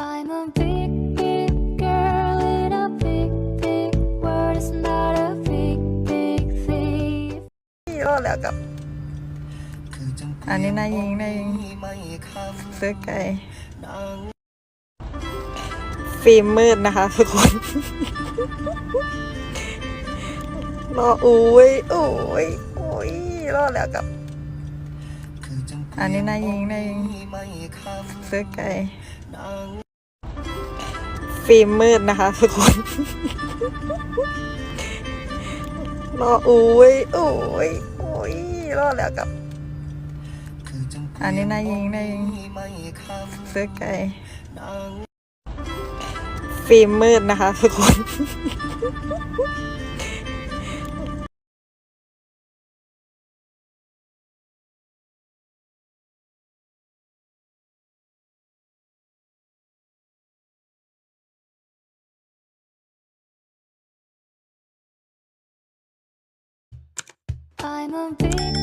I'm a big, big girl in a big, big world. It's not a big, big thing. ฮีโร่แล้วกับ อันนี้นายยิงนายยิงซื้อไก่ฟิล์มมืดนะคะทุกคนรออุ้ยอุ้ยอุ้ยรอดแล้วกับ อันนี้นายยิงนายยิงซื้อไก่ ฟิล์มมืดนะคะทุกคนรออุ้ยอุ้ยอุ้ยรอดแล้วกับ อันนี้นายยิงนายยิงซื้อไก่ฟิล์มมืดนะคะทุกคน I'm a big,